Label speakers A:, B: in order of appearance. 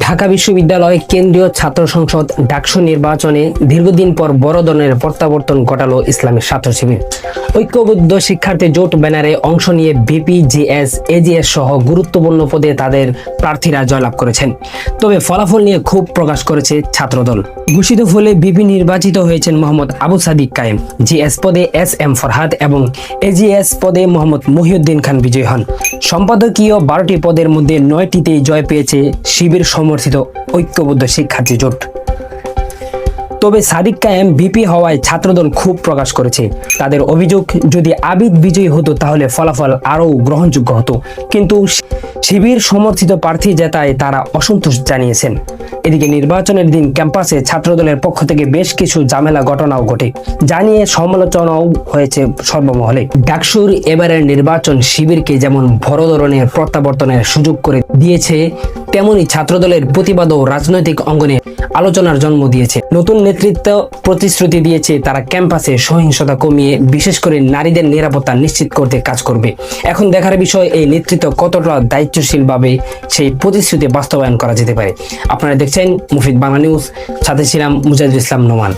A: ঢাকা বিশ্ববিদ্যালয় কেন্দ্রীয় ছাত্র সংসদ ডাকসু নির্বাচনে দীর্ঘদিন পর বড় ধরনের প্রত্যাবর্তন ঘটালো ইসলামী ছাত্র শিবির। ঐক্যবদ্ধ শিক্ষার্থী জোট ব্যানারে অংশ নিয়ে ভিপি, জিএস, এজিএস সহ গুরুত্বপূর্ণ পদে তাদের প্রার্থীরা জয়লাভ করেছেন। তবে ফলাফল নিয়ে ক্ষোভ প্রকাশ করেছে ছাত্রদল। ঘোষিত ফলে ভিপি নির্বাচিত হয়েছেন মোহাম্মদ আবু সাদিক কায়েম। জিএস পদে এস এম ফরহাদ এবং এজিএস পদে মোহাম্মদ মহিউদ্দিন খান বিজয়ী হন। সম্পাদকীয় বারোটি পদের মধ্যে নয়টিতেই জয় পেয়েছে শিবির সমর্থিত ঐক্যবদ্ধ শিক্ষার্থী জোট। তবে সাদিক কায়েম ভিপি হওয়ায় ছাত্রদল খুব প্রকাশ করেছে। তাদের অভিযোগ, যদি আবিদ বিজয়ী হতো তাহলে ফলাফল আরও গ্রহণযোগ্য হতো। কিন্তু শিবির সমর্থিত প্রার্থী জেতায় তারা অসন্তোষ জানিয়েছেন। এদিকে নির্বাচনের দিন ক্যাম্পাসে ছাত্রদলের পক্ষ থেকে বেশ কিছু ঝামেলা ঘটনাও ঘটে। জানিয়ে সমালোচনাও হয়েছে সর্বমহলে। ডাকসুর এবারের নির্বাচন শিবিরকে যেমন বড় ধরনের প্রত্যাবর্তনের সুযোগ করে দিয়েছে তেমনি ছাত্রদলের প্রতিবাদও রাজনৈতিক অঙ্গনে আলোচনার জন্ম দিয়েছে। নতুন নেতৃত্ব প্রতিশ্রুতি দিয়েছে তারা ক্যাম্পাসে সহিংসতা কমিয়ে বিশেষ করে নারীদের নিরাপত্তা নিশ্চিত করতে কাজ করবে। এখন দেখার বিষয়, এই নেতৃত্ব কতটা দায়িত্বশীলভাবে সেই প্রতিশ্রুতি বাস্তবায়ন করা যেতে পারে। আপনারা দেখছেন মুফিদ বাংলা নিউজ, সাথে ছিলাম মুজাহিদুল ইসলাম নোমান।